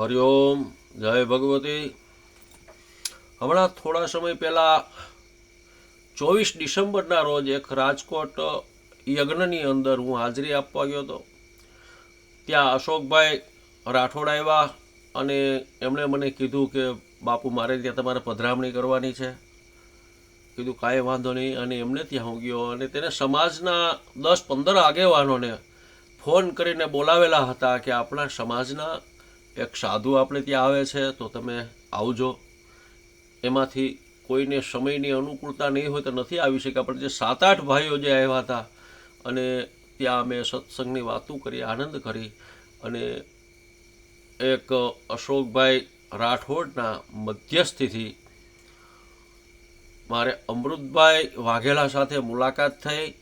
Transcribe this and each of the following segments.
હરિઓમ, જય ભગવતી. હમણાં થોડા સમય પહેલાં ચોવીસ ડિસેમ્બરના રોજ એક રાજકોટ યજ્ઞની અંદર હું હાજરી આપવા ગયો હતો. ત્યાં અશોકભાઈ રાઠોડ આવ્યા અને એમણે મને કીધું કે, બાપુ, મારે ત્યાં તમારે પધરામણી કરવાની છે. કીધું, કાંઈ વાંધો નહીં. અને એમને ત્યાં હું ગયો અને તેને સમાજના દસ પંદર આગેવાનોને ફોન કરીને બોલાવેલા હતા કે, આપણા સમાજના એક સાધુ આપણે ત્યાં આવે છે, તો તમે આવજો. એમાંથી કોઈને સમયની અનુકૂળતા નહીં હોય તો નથી આવી શક્યા. પણ જે સાત આઠ ભાઈઓ જે આવ્યા હતા, અને ત્યાં અમે સત્સંગની વાતો કરી, આનંદ કરી, અને એક અશોકભાઈ રાઠોડના મધ્યસ્થીથી મારે અમૃતભાઈ વાઘેલા સાથે મુલાકાત થઈ,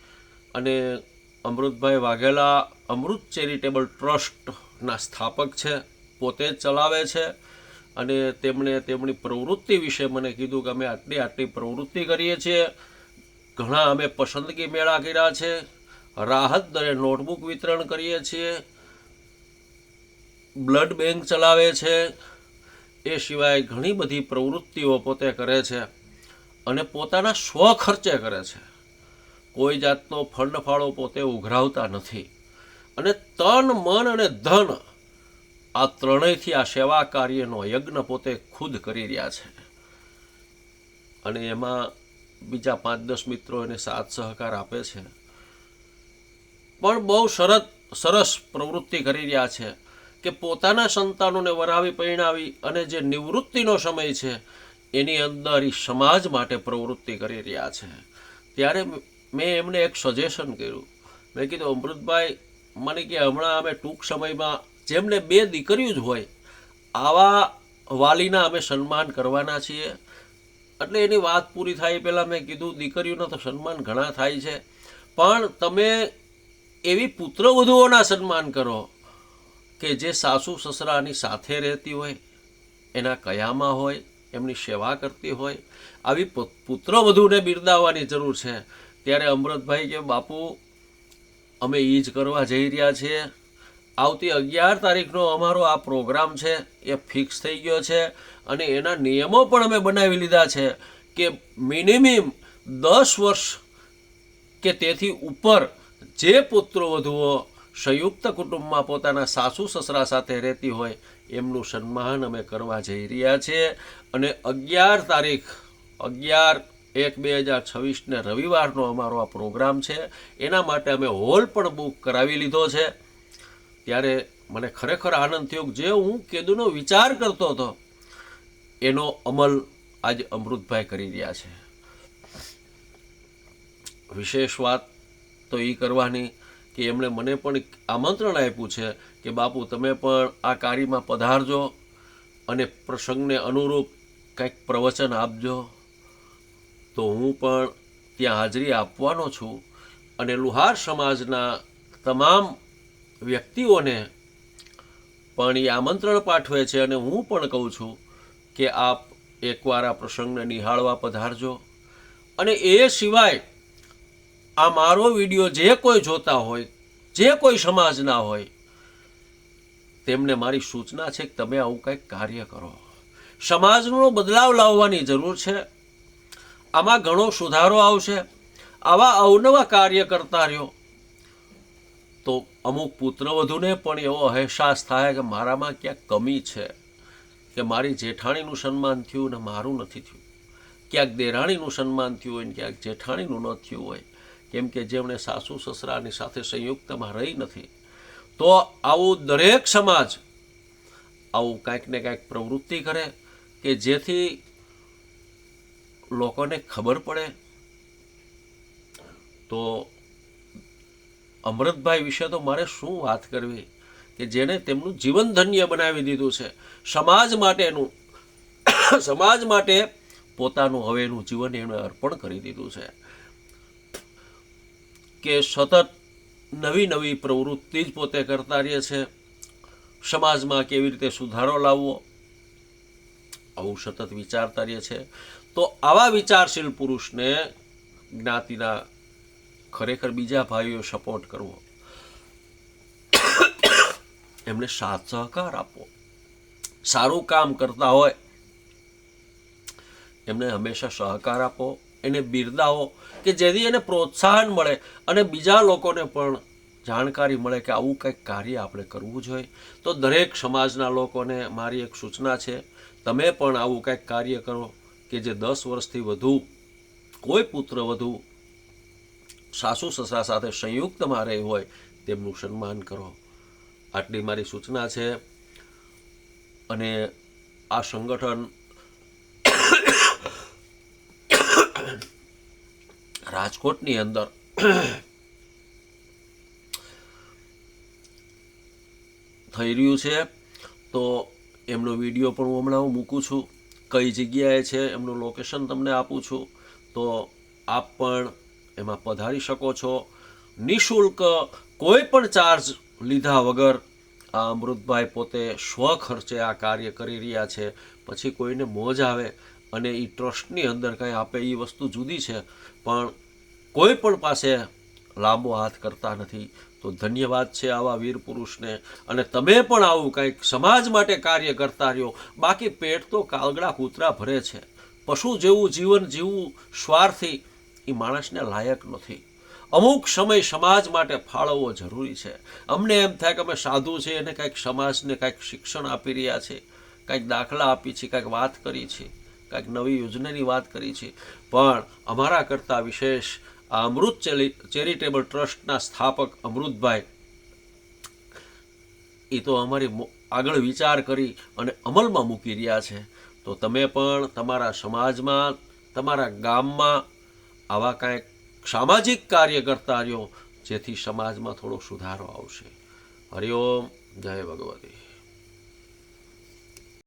અને અમૃતભાઈ વાઘેલા અમૃત ચેરિટેબલ ટ્રસ્ટના સ્થાપક છે. પોતે જ ચલાવે છે અને તેમણે તેમની પ્રવૃત્તિ વિશે મને કીધું કે અમે આટલી આટલી પ્રવૃત્તિ કરીએ છીએ. ઘણા અમે પસંદગી મેળા કર્યા છે. રાહત દરે નોટબુક વિતરણ કરીએ છીએ. બ્લડ બેંક ચલાવે છે. એ સિવાય ઘણી બધી પ્રવૃત્તિઓ પોતે કરે છે અને પોતાના સ્વ ખર્ચે કરે છે. કોઈ જાતનો ફંડ ફાળો પોતે ઉઘરાવતા નથી. અને તન, મન અને ધન આ ત્રણેયથી આ સેવા કાર્યનો યજ્ઞ પોતે ખુદ કરી રહ્યા છે. અને એમાં બીજા પાંચ દસ મિત્રો એને સાથ સહકાર આપે છે. પણ બહુ સરસ સરસ પ્રવૃત્તિ કરી રહ્યા છે કે પોતાના સંતાનોને વરાવી પરિણાવી અને જે નિવૃત્તિનો સમય છે, એની અંદર એ સમાજ માટે પ્રવૃત્તિ કરી રહ્યા છે. ત્યારે મેં એમને એક સજેશન કર્યું. મેં કીધું, અમૃતભાઈ, મને કે હમણાં અમે ટૂંક સમયમાં જેમને બે દીકરીઓ જ હોય, આવા વાલીના અમે સન્માન કરવાના છીએ. એટલે એની વાત પૂરી થાય પહેલાં મેં કીધું, દીકરીઓના તો સન્માન ઘણા થાય છે. પણ તમે એવી પુત્રવધુઓના સન્માન કરો કે જે સાસુ સસરાની સાથે રહેતી હોય, એના કયામાં હોય, એમની સેવા કરતી હોય. આવી પુત્રવધુને બિરદાવવાની જરૂર છે. ત્યારે અમૃતભાઈ કે, બાપુ, અમે એ જ કરવા જઈ રહ્યા છીએ. આવતી અગિયાર તારીખનો અમારો આ પ્રોગ્રામ છે, એ ફિક્સ થઈ ગયો છે અને એના નિયમો પણ અમે બનાવી લીધા છે કે મિનિમમ દસ વર્ષ કે તેથી ઉપર જે પુત્રવધુઓ સંયુક્ત કુટુંબમાં પોતાના સાસુ સસરા સાથે રહેતી હોય, એમનું સન્માન અમે કરવા જઈ રહ્યા છીએ અને અગિયાર તારીખ, અગિયાર એક બે હજાર છવ્વીસને રવિવારનો અમારો આ પ્રોગ્રામ છે. એના માટે અમે હોલ પણ બુક કરાવી લીધો છે. ત્યારે મને ખરેખર આનંદ થયો જે હું કેદુનો વિચાર કરતો હતો, એનો અમલ આજે અમૃતભાઈ કરી રહ્યા છે. વિશેષ વાત તો એ કરવાની કે એમણે મને પણ આમંત્રણ આપ્યું છે કે, બાપુ, તમે પણ આ કાર્યમાં પધારજો અને પ્રસંગને અનુરૂપ કંઈક પ્રવચન આપજો. તો હું પણ ત્યાં હાજરી આપવાનો છું અને લુહાર સમાજના તમામ વ્યક્તિઓને પણ એ આમંત્રણ પાઠવે છે અને હું પણ કહું છું કે આપ એકવાર આ પ્રસંગને નિહાળવા પધારજો. અને એ સિવાય આ મારો વીડિયો જે કોઈ જોતા હોય, જે કોઈ સમાજના હોય, તેમને મારી સૂચના છે કે તમે આવું કંઈક કાર્ય કરો. સમાજનો બદલાવ લાવવાની જરૂર છે. આમાં ઘણો સુધારો આવશે. આવા અવનવા કાર્ય કરતા રહ્યો તો અમુક પુત્રવધુને પણ એવો અહેસાસ થાય કે મારામાં ક્યાંક કમી છે, કે મારી જેઠાણીનું સન્માન થયું ને મારું નથી થયું. ક્યાંક દેરાણીનું સન્માન થયું હોય ને ક્યાંક જેઠાણીનું ન થયું હોય. કેમ કે જેમણે સાસુ સસરાની સાથે સંયુક્તમાં રહી નથી. તો આવું દરેક સમાજ આવું કાંઈક ને કાંઈક પ્રવૃત્તિ કરે કે જેથી લોકોને ખબર પડે. તો અમૃતભાઈ વિશે તો મારે શું વાત કરવી? કે જેણે તેમનું જીવન ધન્ય બનાવી દીધું છે. સમાજ માટેનું સમાજ માટે પોતાનું હવેનું જીવન એમણે અર્પણ કરી દીધું છે. કે સતત નવી નવી પ્રવૃત્તિ જ પોતે કરતા રહે છે. સમાજમાં કેવી રીતે સુધારો લાવવો, આવું સતત વિચારતા રહે છે. તો આવા વિચારશીલ પુરુષને જ્ઞાતિના ખરેખર બીજા ભાઈઓ સપોર્ટ કરવો. એમને સાથ સહકાર આપવો. સારું કામ કરતા હોય, એમને હંમેશા સહકાર આપો. એને બિરદાવો કે જેથી એને પ્રોત્સાહન મળે અને બીજા લોકોને પણ જાણકારી મળે કે આવું કંઈક કાર્ય આપણે કરવું જોઈએ. તો દરેક સમાજના લોકોને મારી એક સૂચના છે, તમે પણ આવું કંઈક કાર્ય કરો કે જે દસ વર્ષથી વધુ કોઈ પુત્ર વધુ સાસુ સસરા સાથે સંયુક્તમાં રહી હોય તેમનું સન્માન કરો. આટલી મારી સૂચના છે અને આ સંગઠન રાજકોટની અંદર થઈ રહ્યું છે. તો એમનો વીડિયો પણ હું હમણાં હું મૂકું છું. કઈ જગ્યાએ છે, એમનું લોકેશન તમને આપું છું. તો આપ પણ એમાં પધારી શકો છો. નિઃશુલ્ક કોઈ પણ ચાર્જ લીધા વગર આ અમૃતભાઈ પોતે સ્વખર્ચે આ કાર્ય કરી રહ્યા છે. પછી કોઈને મોજ આવે અને એ ટ્રસ્ટની અંદર કંઈ આપે એ વસ્તુ જુદી છે. પણ કોઈ પણ પાસે લાંબો હાથ કરતા નથી. તો ધન્યવાદ છે આવા વીર પુરુષને. અને તમે પણ આવું કંઈક સમાજ માટે કાર્ય કરતા રહ્યો. બાકી પેટ તો કાલગડા કૂતરા ભરે છે. પશુ જેવું જીવન જીવવું સ્વાર્થી એ માણસને લાયક નથી. અમુક સમય સમાજ માટે ફાળવવો જરૂરી છે. અમને એમ થાય કે અમે સાધુ છે અને કંઈક સમાજને કંઈક શિક્ષણ આપી રહ્યા છે કંઈક દાખલા આપી છે કંઈક વાત કરી છે કંઈક નવી યોજનાની વાત કરી છે પણ અમારા કરતાં વિશેષ આ અમૃત ચેરી ચેરિટેબલ ટ્રસ્ટના સ્થાપક અમૃતભાઈ, એ તો અમારી આગળ વિચાર કરી અને અમલમાં મૂકી રહ્યા છે. તો તમે પણ તમારા સમાજમાં, તમારા ગામમાં આવા કાંઈક સામાજિક કાર્ય કરતા રહ્યો જેથી સમાજમાં થોડો સુધારો આવશે. હરિઓમ જય ભગવતી.